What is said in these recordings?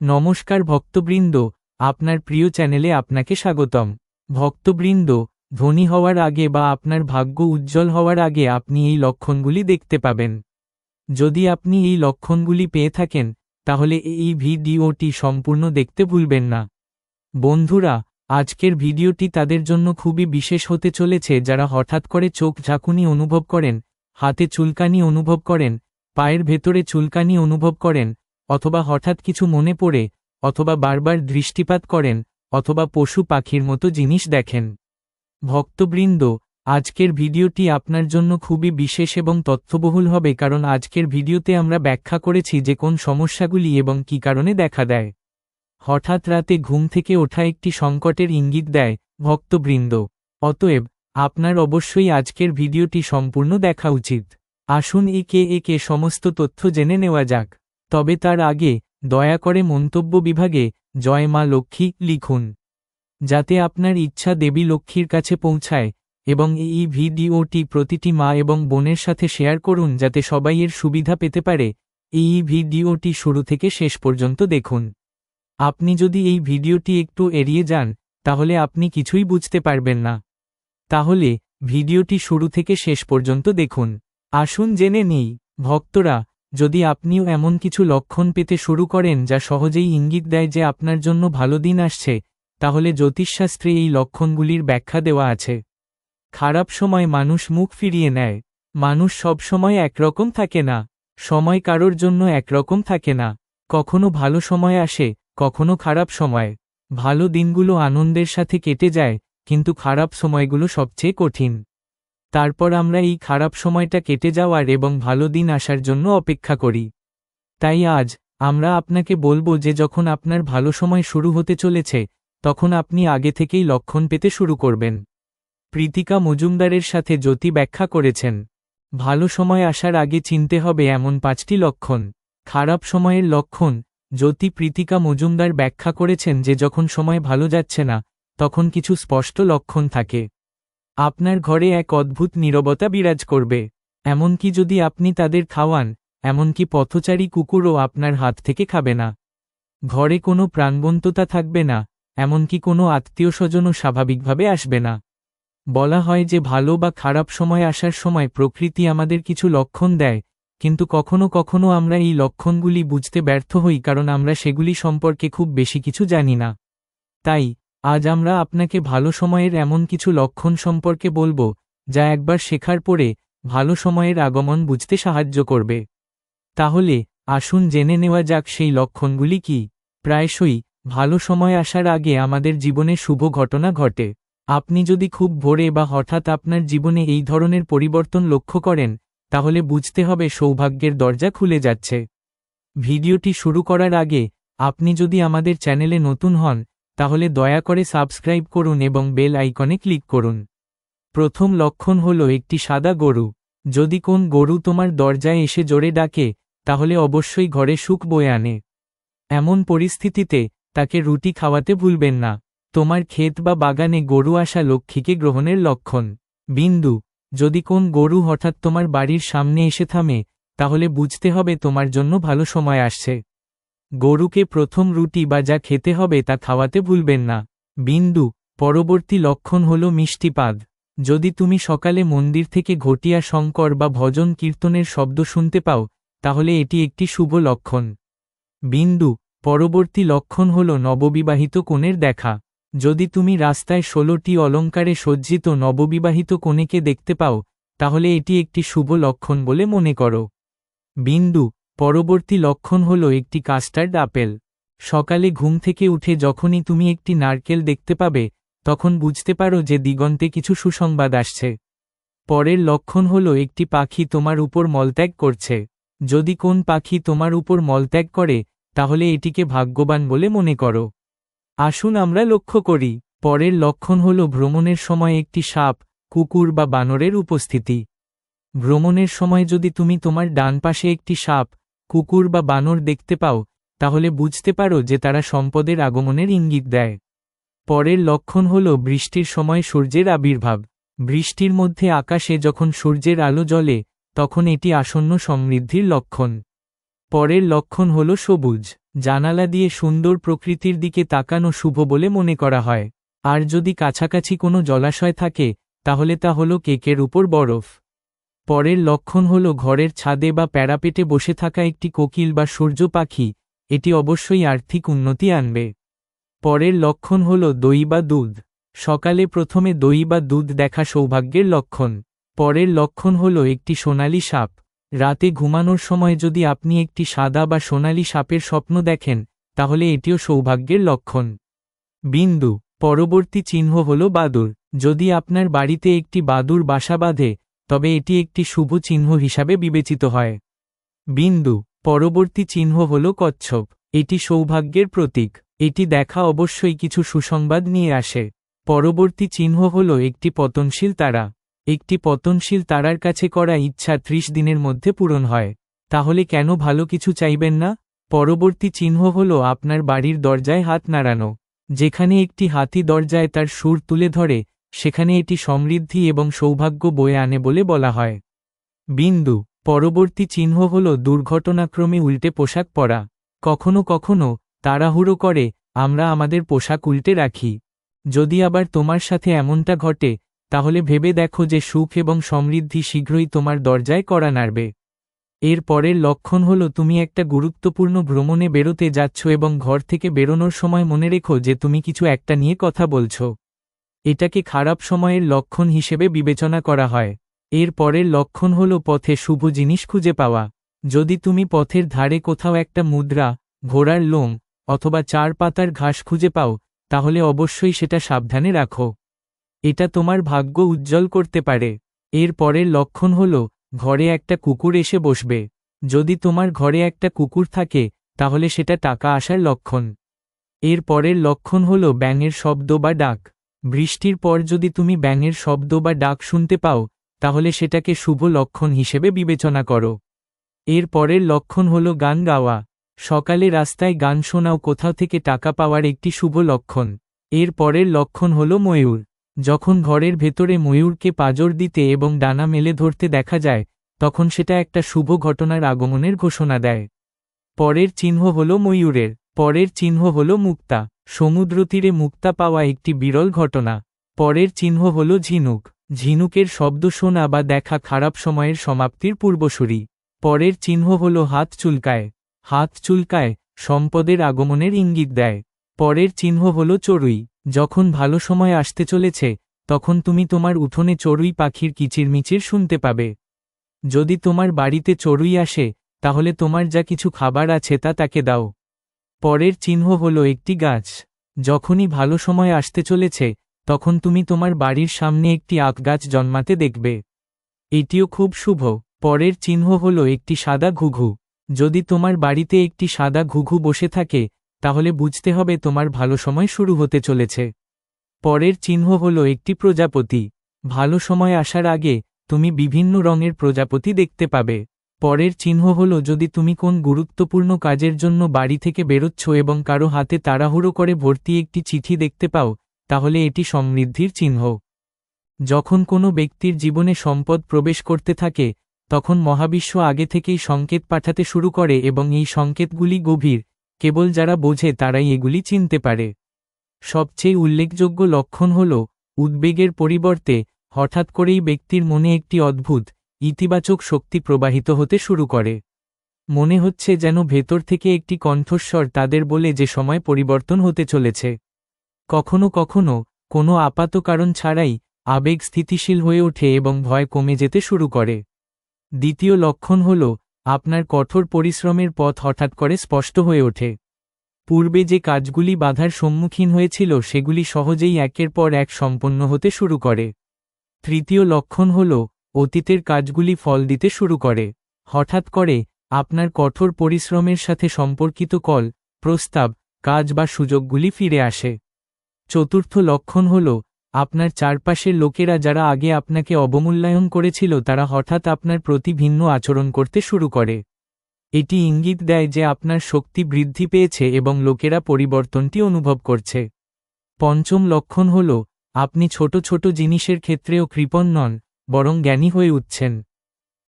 নমস্কার ভক্তবৃন্দ, আপনার প্রিয় চ্যানেলে আপনাকে স্বাগতম। ভক্তবৃন্দ, ধনী হওয়ার আগে বা আপনার ভাগ্য উজ্জ্বল হওয়ার আগে আপনি এই লক্ষণগুলি দেখতে পাবেন। যদি আপনি এই লক্ষণগুলি পেয়ে থাকেন, তাহলে এই ভিডিওটি সম্পূর্ণ দেখতে ভুলবেন না। বন্ধুরা, আজকের ভিডিওটি তাদের জন্য খুবই বিশেষ হতে চলেছে যারা হঠাৎ করে চোখ ঝাঁকুনি অনুভব করেন, হাতে চুলকানি অনুভব করেন, পায়ের ভেতরে চুলকানি অনুভব করেন অথবা হঠাৎ কিছু মনে পড়ে, অথবা বারবার দৃষ্টিপাত করেন, অথবা পশু পাখির মতো জিনিস দেখেন। ভক্তবৃন্দ, আজকের ভিডিওটি আপনার জন্য খুবই বিশেষ এবং তথ্যবহুল হবে কারণ আজকের ভিডিওতে আমরা ব্যাখ্যা করেছি যে কোন সমস্যাগুলি এবং কী কারণে দেখা দেয়। হঠাৎ রাতে ঘুম থেকে ওঠা একটি সংকটের ইঙ্গিত দেয় ভক্তবৃন্দ। অতএব, আপনার অবশ্যই আজকের ভিডিওটি সম্পূর্ণ দেখা উচিত। আসুন একে একে সমস্ত তথ্য জেনে নেওয়া যাক। তবে তার আগে দয়া করে মন্তব্য বিভাগে জয় মা লক্ষ্মী লিখুন। যাতে আপনার ইচ্ছা দেবী লক্ষ্মীর কাছে পৌঁছায় এবং এই ভিডিওটি প্রতিটি মা এবং বোনের সাথে শেয়ার করুন যাতে সবাই এর সুবিধা পেতে পারে। এই ভিডিওটি শুরু থেকে শেষ পর্যন্ত দেখুন। আপনি যদি এই ভিডিওটি একটু এড়িয়ে যান, তাহলে আপনি কিছুই বুঝতে পারবেন না। তাহলে ভিডিওটি শুরু থেকে শেষ পর্যন্ত দেখুন। আসুন জেনে নেই, ভক্তরা যদি আপনিও এমন কিছু লক্ষণ পেতে শুরু করেন যা সহজেই ইঙ্গিত দেয় যে আপনার জন্য ভালো দিন আসছে, তাহলে জ্যোতিষশাস্ত্রে এই লক্ষণগুলির ব্যাখ্যা দেওয়া আছে। খারাপ সময় মানুষ মুখ ফিরিয়ে নেয়। মানুষ সব সময় একরকম থাকে না। সময় কারোর জন্য একরকম থাকে না। কখনো ভালো সময় আসে, কখনো খারাপ সময়। ভালো দিনগুলো আনন্দের সাথে কেটে যায়, কিন্তু খারাপ সময়গুলো সবচেয়ে কঠিন। তারপর আমরা এই খারাপ সময়টা কেটে যাওয়ার এবং ভালো দিন আসার জন্য অপেক্ষা করি। তাই আজ, আমরা আপনাকে বলব যে যখন আপনার ভালো সময় শুরু হতে চলেছে, তখন আপনি আগে থেকেই লক্ষণ পেতে শুরু করবেন। প্রীতিকা মজুমদারের সাথে জ্যোতি ব্যাখ্যা করেছেন, ভালো সময় আসার আগে চিনতে হবে এমন পাঁচটি লক্ষণ। খারাপ সময়ের লক্ষণ, জ্যোতি প্রীতিকা মজুমদার ব্যাখ্যা করেছেন যে যখন সময় ভালো যাচ্ছে না, তখন কিছু স্পষ্ট লক্ষণ থাকে। আপনার ঘরে এক অদ্ভুত নীরবতা বিরাজ করবে। এমনকি যদি আপনি তাদের খাওয়ান, এমনকি পথচারী কুকুরও আপনার হাত থেকে খাবে না। ঘরে কোনো প্রাণবন্ততা থাকবে না, এমনকি কোনো আত্মীয় স্বজনও স্বাভাবিকভাবে আসবে না। বলা হয় যে ভালো বা খারাপ সময় আসার সময় প্রকৃতি আমাদের কিছু লক্ষণ দেয়, কিন্তু কখনো কখনো আমরা এই লক্ষণগুলি বুঝতে ব্যর্থ হই কারণ আমরা সেগুলি সম্পর্কে খুব বেশি কিছু জানি না। তাই আজ আমরা আপনাকে ভালো সময়ের এমন কিছু লক্ষণ সম্পর্কে বলব, যা একবার শেখার পরে ভালো সময়ের আগমন বুঝতে সাহায্য করবে। তাহলে, আসুন জেনে নেওয়া যাক সেই লক্ষণগুলি কি। প্রায়শই, ভালো সময় আসার আগে আমাদের জীবনে শুভ ঘটনা ঘটে। আপনি যদি খুব ভোরে বা হঠাৎ আপনার জীবনে এই ধরনের পরিবর্তন লক্ষ্য করেন, তাহলে বুঝতে হবে সৌভাগ্যের দরজা খুলে যাচ্ছে। ভিডিওটি শুরু করার আগে, আপনি যদি আমাদের চ্যানেলে নতুন হন তাহলে দয়া করে সাবস্ক্রাইব করুন এবং বেল আইকনে ক্লিক করুন। প্রথম লক্ষণ হল একটি সাদা গরু। যদি কোন গরু তোমার দরজায় এসে জোরে ডাকে, তাহলে অবশ্যই ঘরে সুখ বয়ে আনে। এমন পরিস্থিতিতে তাকে রুটি খাওয়াতে ভুলবেন না। তোমার ক্ষেত বা বাগানে গরু আসা লক্ষ্মীকে গ্রহণের লক্ষণ। বিন্দু, যদি কোন গরু হঠাৎ তোমার বাড়ির সামনে এসে থামে, তাহলে বুঝতে হবে তোমার জন্য ভালো সময় আসছে। গরুকে প্রথম রুটি বা যা খেতে হবে তা খাওয়াতে ভুলবেন না। বিন্দু, পরবর্তী লক্ষণ হল মিষ্টিপাদ। যদি তুমি সকালে মন্দির থেকে ঘটিয়া শঙ্কর বা ভজন কীর্তনের শব্দ শুনতে পাও, তাহলে এটি একটি শুভ লক্ষণ। বিন্দু, পরবর্তী লক্ষণ হল নববিবাহিত কোণের দেখা। যদি তুমি রাস্তায় ষোলোটি অলঙ্কারে সজ্জিত নববিবাহিত কোণেকে দেখতে পাও, তাহলে এটি একটি শুভ লক্ষণ বলে মনে করো। বিন্দু পরবর্তী লক্ষণ হল একটি কাস্টার্ড আপেল। সকালে ঘুম থেকে উঠে যখনই তুমি একটি নারকেল দেখতে পাবে, তখন বুঝতে পারো যে দিগন্তে কিছু সুসংবাদ আসছে। পরের লক্ষণ হল একটি পাখি তোমার উপর মলত্যাগ করছে। যদি কোন পাখি তোমার উপর মলত্যাগ করে, তাহলে এটিকে ভাগ্যবান বলে মনে করো। আসুন আমরা লক্ষ্য করি, পরের লক্ষণ হল ভ্রমণের সময় একটি সাপ, কুকুর বা বানরের উপস্থিতি। ভ্রমণের সময় যদি তুমি তোমার ডান পাশে একটি সাপ কুকুর বা বানর দেখতে পাও, তাহলে বুঝতে পারো যে তারা সম্পদের আগমনের ইঙ্গিত দেয়। পরের লক্ষণ হল বৃষ্টির সময় সূর্যের আবির্ভাব। বৃষ্টির মধ্যে আকাশে যখন সূর্যের আলো জ্বলে, তখন এটি আসন্ন সমৃদ্ধির লক্ষণ। পরের লক্ষণ হল সবুজ, জানালা দিয়ে সুন্দর প্রকৃতির দিকে তাকানো শুভ বলে মনে করা হয়। আর যদি কাছাকাছি কোনো জলাশয় থাকে, তাহলে তা হল কেকের উপর বরফ। পরের লক্ষণ হল ঘরের ছাদে বা প্যারাপেটে বসে থাকা একটি কোকিল বা সূর্য পাখি, এটি অবশ্যই আর্থিক উন্নতি আনবে। পরের লক্ষণ হল দই বা দুধ। সকালে প্রথমে দই বা দুধ দেখা সৌভাগ্যের লক্ষণ। পরের লক্ষণ হল একটি সোনালি সাপ। রাতে ঘুমানোর সময় যদি আপনি একটি সাদা বা সোনালি সাপের স্বপ্ন দেখেন, তাহলে এটিও সৌভাগ্যের লক্ষণ। বিন্দু। পরবর্তী চিহ্ন হল বাদুর যদি আপনার বাড়িতে একটি বাদুর বাসা বাঁধে তবে এটি একটি শুভ চিহ্ন হিসাবে বিবেচিত হয়। বিন্দু, পরবর্তী চিহ্ন হল কচ্ছপ। এটি সৌভাগ্যের প্রতীক। এটি দেখা অবশ্যই কিছু সুসংবাদ নিয়ে আসে। পরবর্তী চিহ্ন হল একটি পতনশীল তারা। একটি পতনশীল তারার কাছে করা ইচ্ছা ত্রিশ দিনের মধ্যে পূরণ হয়। তাহলে কেন ভালো কিছু চাইবেন না? পরবর্তী চিহ্ন হল আপনার বাড়ির দরজায় হাত নাড়ানো। যেখানে একটি হাতি দরজায় তার সুর তুলে ধরে সেখানে এটি সমৃদ্ধি এবং সৌভাগ্য বয়ে আনে বলে বলা হয়। বিন্দু, পরবর্তী চিহ্ন হল দুর্ঘটনাক্রমে উল্টে পোশাক পরা। কখনো কখনো, তাড়াহুড়ো করে, আমরা আমাদের পোশাক উল্টে রাখি। যদি আবার তোমার সাথে এমনটা ঘটে, তাহলে ভেবে দেখো যে সুখ এবং সমৃদ্ধি শীঘ্রই তোমার দরজায় করা নাড়বে। এর পরের লক্ষণ হল তুমি একটা গুরুত্বপূর্ণ ভ্রমণে বেরোতে যাচ্ছ এবং ঘর থেকে বেরোনোর সময় মনে রেখো যে তুমি কিছু একটা নিয়ে কথা বলছ। এটাকে খারাপ সময়ের লক্ষণ হিসেবে বিবেচনা করা হয়। এর পরের লক্ষণ হল পথে শুভ জিনিস খুঁজে পাওয়া। যদি তুমি পথের ধারে কোথাও একটা মুদ্রা, ঘোড়ার লোম, অথবা চার পাতার ঘাস খুঁজে পাও, তাহলে অবশ্যই সেটা সাবধানে রাখো। এটা তোমার ভাগ্য উজ্জ্বল করতে পারে। এর পরের লক্ষণ হল, ঘরে একটা কুকুর এসে বসবে। যদি তোমার ঘরে একটা কুকুর থাকে, তাহলে সেটা টাকা আসার লক্ষণ। এর পরের লক্ষণ হল ব্যাঙের শব্দ বা ডাক। বৃষ্টির পর যদি তুমি ব্যাঙের শব্দ বা ডাক শুনতে পাও, তাহলে সেটাকে শুভ লক্ষণ হিসেবে বিবেচনা করো। এর পরের লক্ষণ হল গান গাওয়া। সকালে রাস্তায় গান শোনাও কোথাও থেকে টাকা পাওয়ার একটি শুভ লক্ষণ। এর পরের লক্ষণ হল ময়ূর। যখন ঘরের ভেতরে ময়ূরকে পাজর দিতে এবং ডানা মেলে ধরতে দেখা যায়, তখন সেটা একটা শুভ ঘটনার আগমনের ঘোষণা দেয়। পরের চিহ্ন হল ময়ূরের। পরের চিহ্ন হল মুক্তা। সমুদ্র তীরে মুক্তা পাওয়া একটি বিরল ঘটনা। পরের চিহ্ন হল ঝিনুক। ঝিনুকের শব্দ শোনা বা দেখা খারাপ সময়ের সমাপ্তির পূর্বসূরি। পরের চিহ্ন হল হাত চুলকায়। হাত চুলকায়, সম্পদের আগমনের ইঙ্গিত দেয়। পরের চিহ্ন হল চড়ুই। যখন ভালো সময় আসতে চলেছে, তখন তুমি তোমার উঠোনে চড়ুই পাখির কিচিরমিচির শুনতে পাবে। যদি তোমার বাড়িতে চড়ুই আসে, তাহলে তোমার যা কিছু খাবার আছে তা তাকে দাও। পরের চিহ্ন হল একটি গাছ। যখনই ভালো সময় আসতে চলেছে, তখন তুমি তোমার বাড়ির সামনে একটি আখ গাছ জন্মাতে দেখবে। এটিও খুব শুভ। পরের চিহ্ন হল একটি সাদা ঘুঘু। যদি তোমার বাড়িতে একটি সাদা ঘুঘু বসে থাকে, তাহলে বুঝতে হবে তোমার ভালো সময় শুরু হতে চলেছে। পরের চিহ্ন হল একটি প্রজাপতি। ভালো সময় আসার আগে, তুমি বিভিন্ন রঙের প্রজাপতি দেখতে পাবে। পরের চিহ্ন হল যদি তুমি কোন গুরুত্বপূর্ণ কাজের জন্য বাড়ি থেকে বেরোচ্ছ এবং কারও হাতে তাড়াহুড়ো করে ভর্তি একটি চিঠি দেখতে পাও, তাহলে এটি সমৃদ্ধির চিহ্ন। যখন কোনো ব্যক্তির জীবনে সম্পদ প্রবেশ করতে থাকে, তখন মহাবিশ্ব আগে থেকেই সংকেত পাঠাতে শুরু করে এবং এই সংকেতগুলি গভীর, কেবল যারা বোঝে তারাই এগুলি চিনতে পারে। সবচেয়ে উল্লেখযোগ্য লক্ষণ হল, উদ্বেগের পরিবর্তে, হঠাৎ করেই ব্যক্তির মনে একটি অদ্ভুত ইতিবাচক শক্তি প্রবাহিত হতে শুরু করে। মনে হচ্ছে যেন ভেতর থেকে একটি কণ্ঠস্বর তাদের বলে যে সময় পরিবর্তন হতে চলেছে। কখনো কখনো কোনো আপাত কারণ ছাড়াই আবেগ স্থিতিশীল হয়ে ওঠে এবং ভয় কমে যেতে শুরু করে। দ্বিতীয় লক্ষণ হল, আপনার কঠোর পরিশ্রমের পথ হঠাৎ করে স্পষ্ট হয়ে ওঠে। পূর্বে যে কাজগুলি বাধার সম্মুখীন হয়েছিল সেগুলি সহজেই একের পর এক সম্পন্ন হতে শুরু করে। তৃতীয় লক্ষণ হল অতীতের কাজগুলি ফল দিতে শুরু করে। হঠাৎ করে আপনার কঠোর পরিশ্রমের সাথে সম্পর্কিত কল, প্রস্তাব, কাজ বা সুযোগগুলি ফিরে আসে। চতুর্থ লক্ষণ হল, আপনার চারপাশের লোকেরা যারা আগে আপনাকে অবমূল্যায়ন করেছিল তারা হঠাৎ আপনার প্রতি ভিন্ন আচরণ করতে শুরু করে। এটি ইঙ্গিত দেয় যে আপনার শক্তি বৃদ্ধি পেয়েছে এবং লোকেরা পরিবর্তনটি অনুভব করছে। পঞ্চম লক্ষণ হল, আপনি ছোট ছোট জিনিসের ক্ষেত্রেও কৃপণ নন। বরং জ্ঞানী হয়ে উঠছেন।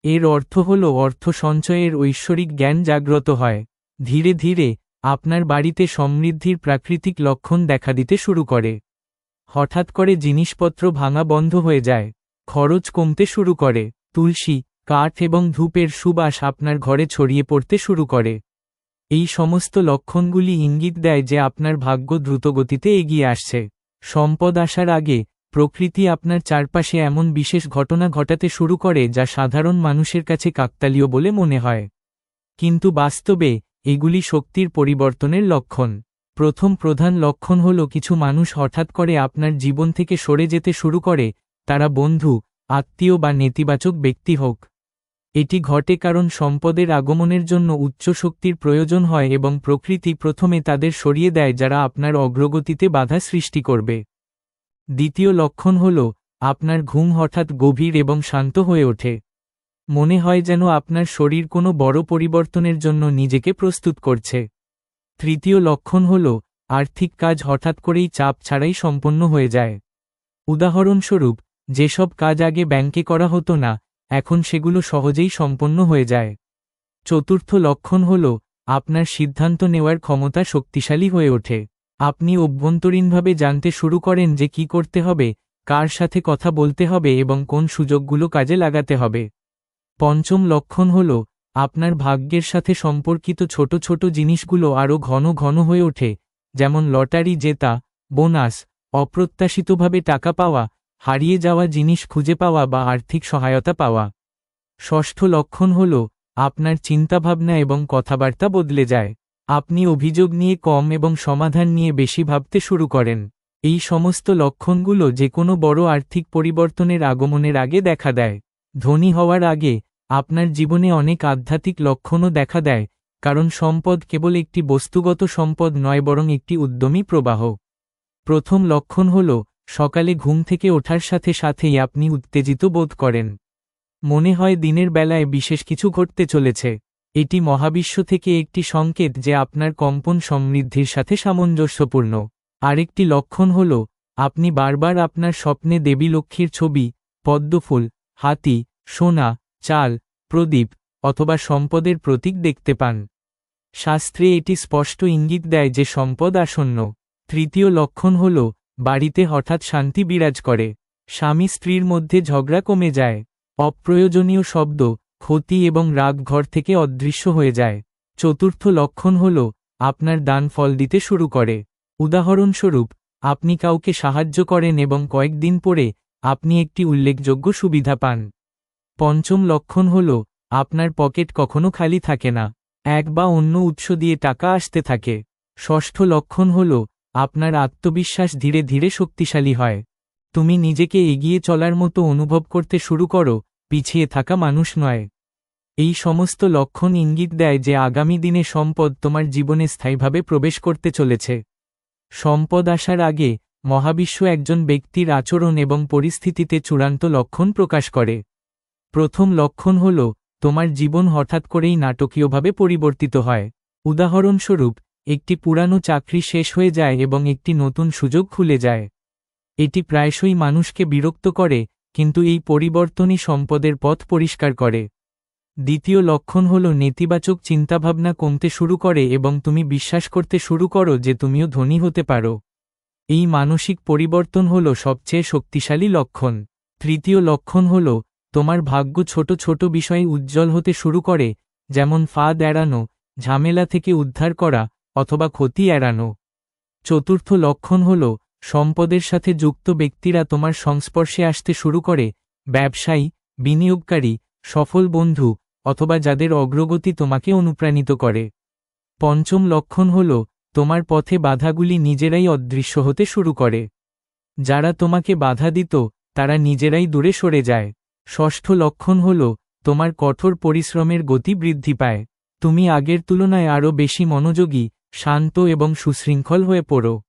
এর অর্থ হল অর্থ সঞ্চয়ের ঐশ্বরিক জ্ঞান জাগ্রত হয়। ধীরে ধীরে আপনার বাড়িতে সমৃদ্ধির প্রাকৃতিক লক্ষণ দেখা দিতে শুরু করে। হঠাৎ করে জিনিসপত্র ভাঙা বন্ধ হয়ে যায়। খরচ কমতে শুরু করে। তুলসী, কাঠ এবং ধূপের সুবাস আপনার ঘরে ছড়িয়ে পড়তে শুরু করে। এই সমস্ত লক্ষণগুলি ইঙ্গিত দেয় যে আপনার ভাগ্য দ্রুতগতিতে এগিয়ে আসছে। সম্পদ আসার আগে প্রকৃতি আপনার চারপাশে এমন বিশেষ ঘটনা ঘটাতে শুরু করে যা সাধারণ মানুষের কাছে কাকতালীয় বলে মনে হয়। কিন্তু বাস্তবে, এগুলি শক্তির পরিবর্তনের লক্ষণ। প্রথম প্রধান লক্ষণ হল কিছু মানুষ হঠাৎ করে আপনার জীবন থেকে সরে যেতে শুরু করে, তারা বন্ধু, আত্মীয় বা নেতিবাচক ব্যক্তি হোক। এটি ঘটে কারণ সম্পদের আগমনের জন্য উচ্চ শক্তির প্রয়োজন হয় এবং প্রকৃতি প্রথমে তাদের সরিয়ে দেয় যারা আপনার অগ্রগতিতে বাধা সৃষ্টি করবে। দ্বিতীয় লক্ষণ হল, আপনার ঘুম হঠাৎ গভীর এবং শান্ত হয়ে ওঠে। মনে হয় যেন আপনার শরীর কোনো বড় পরিবর্তনের জন্য নিজেকে প্রস্তুত করছে। তৃতীয় লক্ষণ হল, আর্থিক কাজ হঠাৎ করেই চাপ ছাড়াই সম্পন্ন হয়ে যায়। উদাহরণস্বরূপ, যেসব কাজ আগে ব্যাংকে করা হতো না, এখন সেগুলো সহজেই সম্পন্ন হয়ে যায়। চতুর্থ লক্ষণ হল, আপনার সিদ্ধান্ত নেওয়ার ক্ষমতা শক্তিশালী হয়ে ওঠে। আপনি অভ্যন্তরীণভাবে জানতে শুরু করেন যে কি করতে হবে, কার সাথে কথা বলতে হবে এবং কোন সুযোগগুলো কাজে লাগাতে হবে। পঞ্চম লক্ষণ হল, আপনার ভাগ্যের সাথে সম্পর্কিত ছোট ছোট জিনিসগুলো আরও ঘন ঘন হয়ে ওঠে, যেমন লটারি, জেতা, বোনাস, অপ্রত্যাশিতভাবে টাকা পাওয়া, হারিয়ে যাওয়া জিনিস খুঁজে পাওয়া বা আর্থিক সহায়তা পাওয়া। ষষ্ঠ লক্ষণ হল, আপনার চিন্তাভাবনা এবং কথাবার্তা বদলে যায়। আপনি অভিযোগ নিয়ে কম এবং সমাধান নিয়ে বেশি ভাবতে শুরু করেন। এই সমস্ত লক্ষণগুলো যে কোনো বড় আর্থিক পরিবর্তনের আগমনের আগে দেখা দেয়। ধনী হওয়ার আগে আপনার জীবনে অনেক আধ্যাত্মিক লক্ষণও দেখা দেয়, কারণ সম্পদ কেবল একটি বস্তুগত সম্পদ নয়, বরং একটি উদ্যমী প্রবাহ। প্রথম লক্ষণ হল, সকালে ঘুম থেকে ওঠার সাথে সাথেই আপনি উত্তেজিত বোধ করেন। মনে হয় দিনের বেলায় বিশেষ কিছু ঘটতে চলেছে। এটি মহাবিশ্ব থেকে একটি সংকেত যে আপনার কম্পন সমৃদ্ধির সাথে সামঞ্জস্যপূর্ণ। আরেকটি লক্ষণ হল, আপনি বারবার আপনার স্বপ্নে দেবী লক্ষ্মীর ছবি, পদ্মফুল, হাতি, সোনা, চাল, প্রদীপ, অথবা সম্পদের প্রতীক দেখতে পান। শাস্ত্রে এটি স্পষ্ট ইঙ্গিত দেয় যে সম্পদ আসন্ন। তৃতীয় লক্ষণ হল, বাড়িতে হঠাৎ শান্তি বিরাজ করে। স্বামী স্ত্রীর মধ্যে ঝগড়া কমে যায়। অপ্রয়োজনীয় শব্দ ক্ষতি এবং রাগ ঘর থেকে অদৃশ্য হয়ে যায়। চতুর্থ লক্ষণ হল, আপনার দান ফল দিতে শুরু করে। উদাহরণস্বরূপ, আপনি কাউকে সাহায্য করেন এবং কয়েকদিন পরে আপনি একটি উল্লেখযোগ্য সুবিধা পান। পঞ্চম লক্ষণ হল, আপনার পকেট কখনো খালি থাকে না। এক বা অন্য উৎস দিয়ে টাকা আসতে থাকে। ষষ্ঠ লক্ষণ হল, আপনার আত্মবিশ্বাস ধীরে ধীরে শক্তিশালী হয়। তুমি নিজেকে এগিয়ে চলার মতো অনুভব করতে শুরু করো পিছিয়ে থাকা মানুষ নয়। এই সমস্ত লক্ষণ ইঙ্গিত দেয় যে আগামী দিনে সম্পদ তোমার জীবনে স্থায়ীভাবে প্রবেশ করতে চলেছে। সম্পদ আসার আগে মহাবিশ্ব একজন ব্যক্তির আচরণ এবং পরিস্থিতিতে চূড়ান্ত লক্ষণ প্রকাশ করে। প্রথম লক্ষণ হল, তোমার জীবন হঠাৎ করেই নাটকীয়ভাবে পরিবর্তিত হয়। উদাহরণস্বরূপ, একটি পুরানো চাকরি শেষ হয়ে যায় এবং একটি নতুন সুযোগ খুলে যায়। এটি প্রায়শই মানুষকে বিরক্ত করে কিন্তু এই পরিবর্তনই সম্পদের পথ পরিষ্কার করে। দ্বিতীয় লক্ষণ হল নেতিবাচক চিন্তাভাবনা কমতে শুরু করে এবং তুমি বিশ্বাস করতে শুরু করো যে তুমিও ধনী হতে পারো। এই মানসিক পরিবর্তন হল সবচেয়ে শক্তিশালী লক্ষণ। তৃতীয় লক্ষণ হল, তোমার ভাগ্য ছোট ছোট বিষয়ে উজ্জ্বল হতে শুরু করে, যেমন ফাঁদ এড়ানো, ঝামেলা থেকে উদ্ধার করা, অথবা ক্ষতি এড়ানো। চতুর্থ লক্ষণ হল সম্পদের সাথে যুক্ত ব্যক্তিরা তোমার সংস্পর্শে আসতে শুরু করে, ব্যবসায়ী, বিনিয়োগকারী, সফল বন্ধু, অথবা যাদের অগ্রগতি তোমাকে অনুপ্রাণিত করে। পঞ্চম লক্ষণ হল, তোমার পথে বাধাগুলি নিজেরাই অদৃশ্য হতে শুরু করে। যারা তোমাকে বাধা দিত, তারা নিজেরাই দূরে সরে যায়। ষষ্ঠ লক্ষণ হল, তোমার কঠোর পরিশ্রমের গতি বৃদ্ধি পায়। তুমি আগের তুলনায় আরও বেশি মনোযোগী, শান্ত এবং সুশৃঙ্খল হয়ে পড়ো।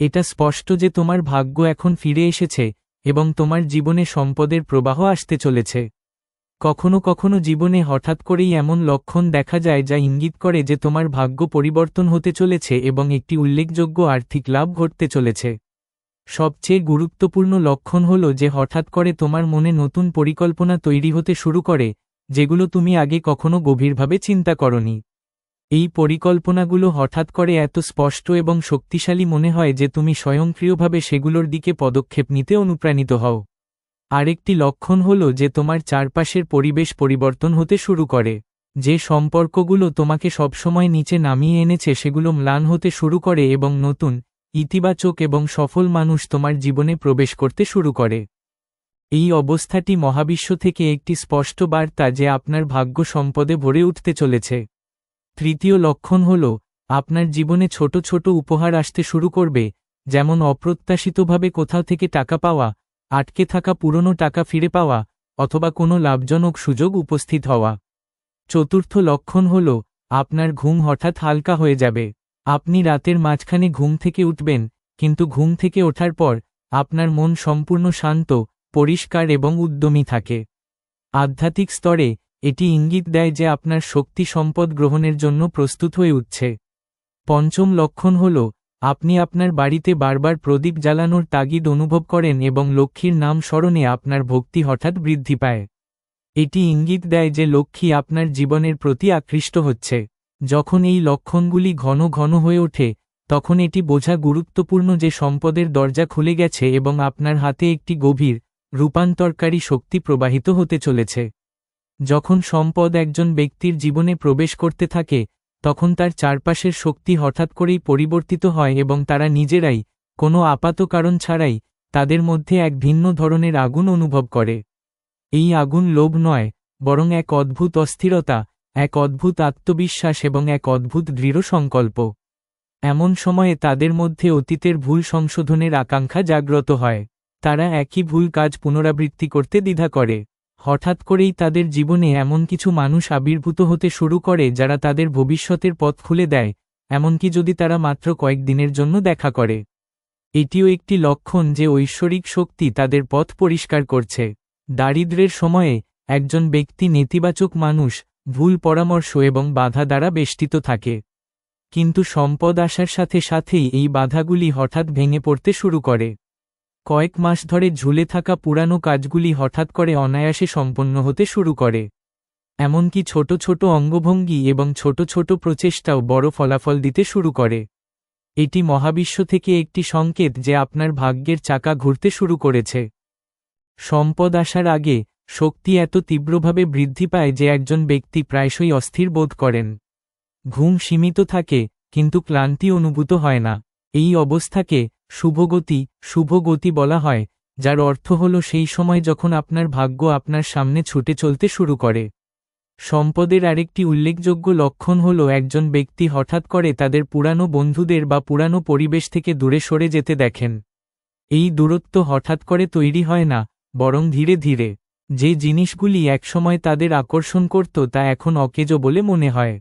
এটা স্পষ্ট যে তোমার ভাগ্য এখন ফিরে এসেছে, এবং তোমার জীবনে সম্পদের প্রবাহ আসতে চলেছে। কখনো কখনো জীবনে হঠাৎ করেই এমন লক্ষণ দেখা যায় যা ইঙ্গিত করে যে তোমার ভাগ্য পরিবর্তন হতে চলেছে এবং একটি উল্লেখযোগ্য আর্থিক লাভ ঘটতে চলেছে। সবচেয়ে গুরুত্বপূর্ণ লক্ষণ হল যে হঠাৎ করে তোমার মনে নতুন পরিকল্পনা তৈরি হতে শুরু করে, যেগুলো তুমি আগে কখনো গভীরভাবে চিন্তা করনি। এই পরিকল্পনাগুলো হঠাৎ করে এত স্পষ্ট এবং শক্তিশালী মনে হয় যে তুমি স্বয়ংক্রিয়ভাবে সেগুলোর দিকে পদক্ষেপ নিতে অনুপ্রাণিত হও। আরেকটি লক্ষণ হল যে তোমার চারপাশের পরিবেশ পরিবর্তন হতে শুরু করে। যে সম্পর্কগুলো তোমাকে সবসময় নিচে নামিয়ে এনেছে সেগুলো ম্লান হতে শুরু করে এবং নতুন, ইতিবাচক এবং সফল মানুষ তোমার জীবনে প্রবেশ করতে শুরু করে। এই অবস্থাটি মহাবিশ্ব থেকে একটি স্পষ্ট বার্তা যে আপনার ভাগ্য সম্পদে ভরে উঠতে চলেছে। তৃতীয় লক্ষণ হল, আপনার জীবনে ছোট ছোট উপহার আসতে শুরু করবে, যেমন অপ্রত্যাশিতভাবে কোথাও থেকে টাকা পাওয়া, আটকে থাকা পুরনো টাকা ফিরে পাওয়া, অথবা কোনো লাভজনক সুযোগ উপস্থিত হওয়া। চতুর্থ লক্ষণ হল, আপনার ঘুম হঠাৎ হালকা হয়ে যাবে। আপনি রাতের মাঝখানে ঘুম থেকে উঠবেন, কিন্তু ঘুম থেকে ওঠার পর, আপনার মন সম্পূর্ণ শান্ত, পরিষ্কার এবং উদ্যমী থাকে। আধ্যাত্মিক স্তরে এটি ইঙ্গিত দেয় যে আপনার শক্তি সম্পদ গ্রহণের জন্য প্রস্তুত হয়ে উঠছে। পঞ্চম লক্ষণ হল, আপনি আপনার বাড়িতে বারবার প্রদীপ জ্বালানোর তাগিদ অনুভব করেন এবং লক্ষ্মীর নাম স্মরণে আপনার ভক্তি হঠাৎ বৃদ্ধি পায়। এটি ইঙ্গিত দেয় যে লক্ষ্মী আপনার জীবনের প্রতি আকৃষ্ট হচ্ছে। যখন এই লক্ষণগুলি ঘন ঘন হয়ে ওঠে, তখন এটি বোঝা গুরুত্বপূর্ণ যে সম্পদের দরজা খুলে গেছে এবং আপনার হাতে একটি গভীর, রূপান্তরকারী শক্তি প্রবাহিত হতে চলেছে। যখন সম্পদ একজন ব্যক্তির জীবনে প্রবেশ করতে থাকে, তখন তার চারপাশের শক্তি হঠাৎ করেই পরিবর্তিত হয় এবং তারা নিজেরাই, কোনো আপাত কারণ ছাড়াই, তাদের মধ্যে এক ভিন্ন ধরনের আগুন অনুভব করে। এই আগুন লোভ নয়, বরং এক অদ্ভুত অস্থিরতা, এক অদ্ভুত আত্মবিশ্বাস এবং এক অদ্ভুত দৃঢ় সংকল্প। এমন সময়ে তাদের মধ্যে অতীতের ভুল সংশোধনের আকাঙ্ক্ষা জাগ্রত হয়। তারা একই ভুল কাজ পুনরাবৃত্তি করতে দ্বিধা করে। হঠাৎ করেই তাদের জীবনে এমন কিছু মানুষ আবির্ভূত হতে শুরু করে যারা তাদের ভবিষ্যতের পথ খুলে দেয়, এমনকি যদি তারা মাত্র কয়েকদিনের জন্য দেখা করে। এটিও একটি লক্ষণ যে ঐশ্বরিক শক্তি তাদের পথ পরিষ্কার করছে। দারিদ্রের সময়ে, একজন ব্যক্তি নেতিবাচক মানুষ, ভুল পরামর্শ এবং বাধা দ্বারা বেষ্টিত থাকে। কিন্তু সম্পদ আসার সাথে সাথেই এই বাধাগুলি হঠাৎ ভেঙে পড়তে শুরু করে। কয়েক মাস ধরে ঝুলে থাকা পুরানো কাজগুলি হঠাৎ করে অনায়াসে সম্পন্ন হতে শুরু করে। এমনকি ছোট ছোট অঙ্গভঙ্গি এবং ছোট ছোট প্রচেষ্টাও বড় ফলাফল দিতে শুরু করে। এটি মহাবিশ্ব থেকে একটি সংকেত যে আপনার ভাগ্যের চাকা ঘুরতে শুরু করেছে। সম্পদ আসার আগে, শক্তি এত তীব্রভাবে বৃদ্ধি পায় যে একজন ব্যক্তি প্রায়শই অস্থির বোধ করেন। ঘুম সীমিত থাকে, কিন্তু ক্লান্তি অনুভূত হয় না। এই অবস্থাকে শুভগতি শুভগতি বলা হয়, যার অর্থ হল সেই সময় যখন আপনার ভাগ্য আপনার সামনে ছুটে চলতে শুরু করে। সম্পদের আরেকটি উল্লেখযোগ্য লক্ষণ হল একজন ব্যক্তি হঠাৎ করে তাদের পুরানো বন্ধুদের বা পুরানো পরিবেশ থেকে দূরে সরে যেতে দেখেন। এই দূরত্ব হঠাৎ করে তৈরি হয় না, বরং ধীরে ধীরে। যে জিনিসগুলি একসময় তাদের আকর্ষণ করত তা এখন অকেজো বলে মনে হয়।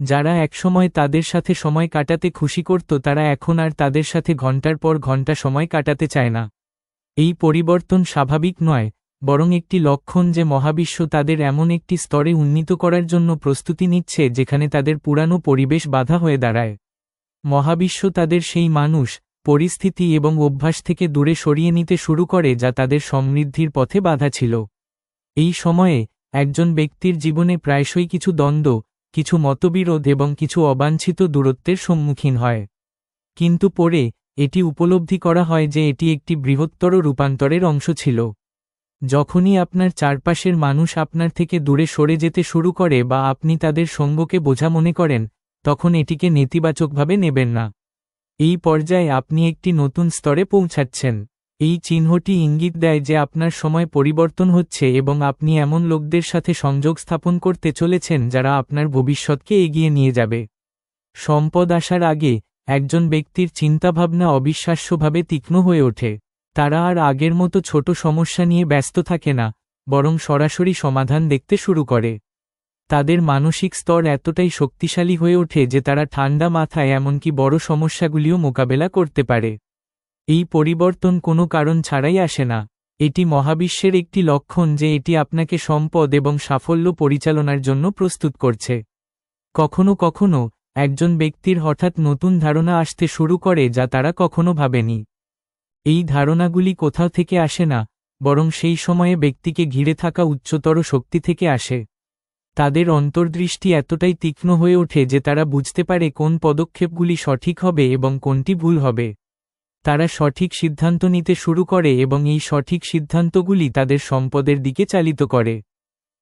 যারা একসময় তাদের সাথে সময় কাটাতে খুশি করত তারা এখন আর তাদের সাথে ঘণ্টার পর ঘণ্টা সময় কাটাতে চায় না। এই পরিবর্তন স্বাভাবিক নয়, বরং একটি লক্ষণ যে মহাবিশ্ব তাদের এমন একটি স্তরে উন্নীত করার জন্য প্রস্তুতি নিচ্ছে যেখানে তাদের পুরানো পরিবেশ বাধা হয়ে দাঁড়ায়। মহাবিশ্ব তাদের সেই মানুষ, পরিস্থিতি এবং অভ্যাস থেকে দূরে সরিয়ে নিতে শুরু করে যা তাদের সমৃদ্ধির পথে বাধা ছিল। এই সময়ে একজন ব্যক্তির জীবনে প্রায়শই কিছু দ্বন্দ্ব কিছু মতবিরোধ এবং কিছু অবাঞ্ছিত দূরত্বের সম্মুখীন হয়। কিন্তু পরে, এটি উপলব্ধি করা হয় যে এটি একটি বৃহত্তর রূপান্তরের অংশ ছিল। যখনই আপনার চারপাশের মানুষ আপনার থেকে দূরে সরে যেতে শুরু করে বা আপনি তাদের সঙ্গকে বোঝা মনে করেন, তখন এটিকে নেতিবাচকভাবে নেবেন না। এই পর্যায়ে আপনি একটি নতুন স্তরে পৌঁছাচ্ছেন। এই চিহ্নটি ইঙ্গিত দেয় যে আপনার সময় পরিবর্তন হচ্ছে এবং আপনি এমন লোকদের সাথে সংযোগ স্থাপন করতে চলেছেন যারা আপনার ভবিষ্যৎকে এগিয়ে নিয়ে যাবে। সম্পদ আসার আগে, একজন ব্যক্তির চিন্তাভাবনা অবিশ্বাস্যভাবে তীক্ষ্ণ হয়ে ওঠে। তারা আর আগের মতো ছোট সমস্যা নিয়ে ব্যস্ত থাকে না, বরং সরাসরি সমাধান দেখতে শুরু করে। তাদের মানসিক স্তর এতটাই শক্তিশালী হয়ে ওঠে যে তারা ঠান্ডা মাথায় এমনকি বড় সমস্যাগুলিও মোকাবেলা করতে পারে। এই পরিবর্তন কোনো কারণ ছাড়াই আসে না। এটি মহাবিশ্বের একটি লক্ষণ যে এটি আপনাকে সম্পদ এবং সাফল্য পরিচালনার জন্য প্রস্তুত করছে। কখনো কখনো, একজন ব্যক্তির হঠাৎ নতুন ধারণা আসতে শুরু করে যা তারা কখনো ভাবেনি। এই ধারণাগুলি কোথাও থেকে আসে না, বরং সেই সময়ে ব্যক্তিকে ঘিরে থাকা উচ্চতর শক্তি থেকে আসে। তাদের অন্তর্দৃষ্টি এতটাই তীক্ষ্ণ হয়ে ওঠে যে তারা বুঝতে পারে কোন পদক্ষেপগুলি সঠিক হবে এবং কোনটি ভুল হবে। তারা সঠিক সিদ্ধান্ত নিতে শুরু করে এবং এই সঠিক সিদ্ধান্তগুলি তাদের সম্পদের দিকে চালিত করে।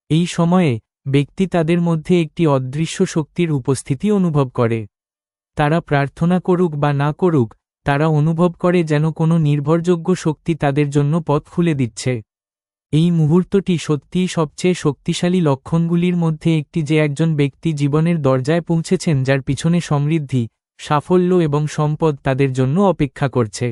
এই সময়ে, ব্যক্তি তাদের মধ্যে একটি অদৃশ্য শক্তির উপস্থিতি অনুভব করে। তারা প্রার্থনা করুক বা না করুক, তারা অনুভব করে যেন কোনো নির্ভরযোগ্য শক্তি তাদের জন্য পথ খুলে দিচ্ছে। এই মুহূর্তটি সত্যিই সবচেয়ে শক্তিশালী লক্ষণগুলির মধ্যে একটি যে একজন ব্যক্তি জীবনের দরজায় পৌঁছেছেন যার পিছনে সমৃদ্ধি সাফল্য এবং সম্পদ তাদের জন্য অপেক্ষা করছে।